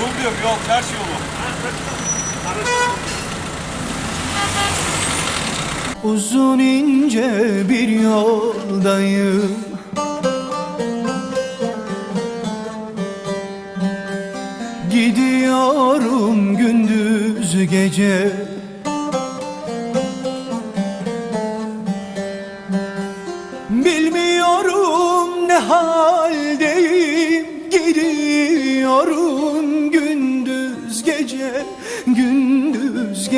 Yol diyorum yol, ters yolu. Uzun ince bir yoldayım Gidiyorum gündüz gece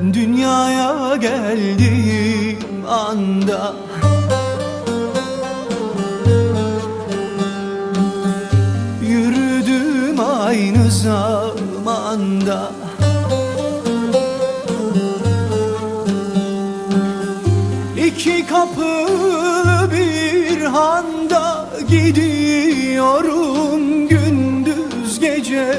Dünyaya geldiğim anda. Yürüdüm aynı zamanda. İki kapılı bir handa gidiyorum gündüz gece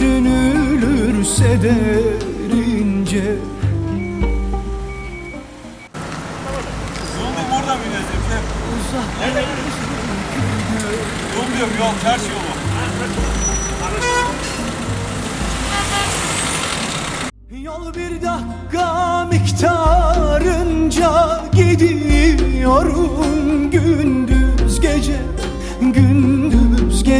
Düşünülürse derince Yolda oradan mı ineceğiz Şef? Yol diyorum yol, çarşı yolu. Yol bir dakika miktarınca gidiyorum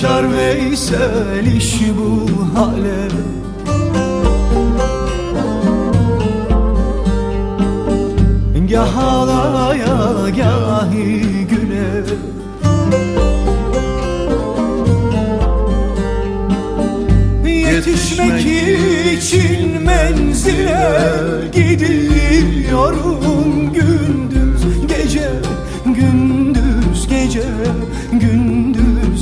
Şaşar Veysel iş bu hale. Gah ağlaya gahi güle Yetişmek için menzile gidiyorum